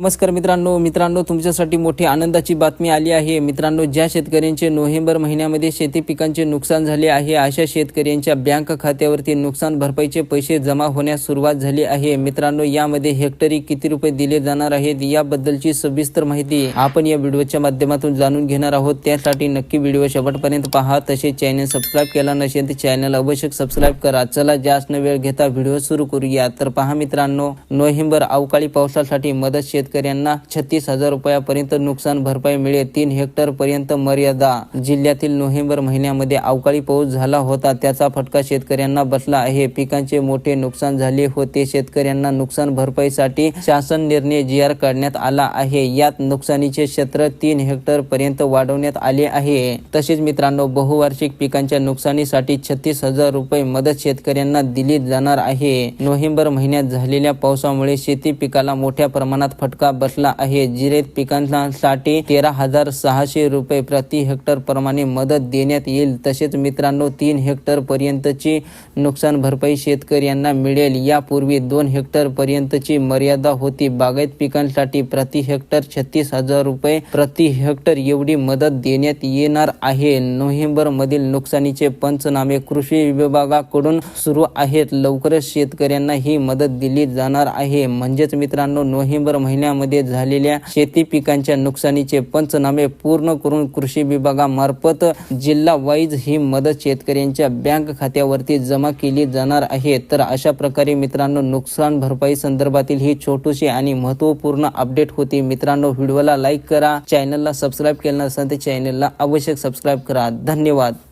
नमस्कार मित्रांनो मित्रांनो तुमच्यासाठी मोठी आनंदाची बातमी आली आहे. मित्रांनो ज्या शेतकऱ्यांचे नोव्हेंबर महिन्यामध्ये शेती पिकांचे नुकसान झाले आहे अशा शेतकऱ्यांच्या बँक खात्यावरती नुकसान भरपाईचे पैसे जमा होण्यास सुरुवात झाली आहे. मित्रांनो यामध्ये हेक्टरी किती रुपये दिले जाणार आहेत याबद्दलची सविस्तर माहिती आपण या व्हिडिओच्या माध्यमातून जाणून घेणार आहोत. त्यासाठी नक्की व्हिडिओ शेवटपर्यंत पहा. तसे चॅनल सबस्क्राईब केला नसेल तर चॅनल अवश्य सबस्क्राईब करा. चला जास्त न वेळ घेता व्हिडिओ सुरू करूया. तर पहा मित्रांनो नोव्हेंबर अवकाळी पावसासाठी मदत शेत शेतकऱ्यांना छत्तीस हजार रुपयापर्यंत नुकसान भरपाई मिळेल. तीन हेक्टर पर्यंत मर्यादा. जिल्ह्यातील नोव्हेंबर महिन्यामध्ये अवकाळी पाऊस झाला होता. त्याचा फटका शेतकऱ्यांना बसला आहे. पिकांचे मोठे नुकसान झाले होते. शेतकऱ्यांना नुकसान भरपाईसाठी शासन निर्णय जी आर काढण्यात आला आहे. यात नुकसानीचे क्षेत्र तीन हेक्टर पर्यंत वाढवण्यात आले आहे. तसेच मित्रांनो बहुवार्षिक पिकांच्या नुकसानीसाठी छत्तीस हजार रुपये मदत शेतकऱ्यांना दिली जाणार आहे. नोव्हेंबर महिन्यात झालेल्या पावसामुळे शेती पिकाला मोठ्या प्रमाणात फटका बसला आहे. जिरेत पिकांसाठी तेरा हजार सहाशे रुपये प्रति हेक्टर प्रमाणे मदत देण्यात येईल. तसेच मित्रांनो तीन हेक्टर पर्यंतची नुकसान भरपाई शेतकऱ्यांना मिळेल. यापूर्वी दोन हेक्टर पर्यंतची मर्यादा होती. बागायत पिकांसाठी प्रति हेक्टर छत्तीस हजार रुपये प्रति हेक्टर एवढी मदत देण्यात येणार आहे. नोव्हेंबर मधील नुकसानीचे पंचनामे कृषी विभागाकडून सुरू आहेत. लवकरच शेतकऱ्यांना ही मदत दिली जाणार आहे. म्हणजेच मित्रांनो नोव्हेंबर महिन्यामध्ये झालेल्या शेती पिकांच्या नुकसानीचे पंचनामे पूर्ण करून कृषी विभागामार्फत जिल्हा वाईज ही मदत शेतकऱ्यांच्या बँक खात्यावरती जमा केली जाणार आहे. तर अशा प्रकारे मित्रांनो नुकसान भरपाई संदर्भातील ही छोटीशी आणि महत्त्वपूर्ण अपडेट होती. मित्रांनो व्हिडिओला लाईक करा चॅनलला सबस्क्राईब केलं नसेल तर चॅनलला आवश्यक सबस्क्राईब करा. धन्यवाद.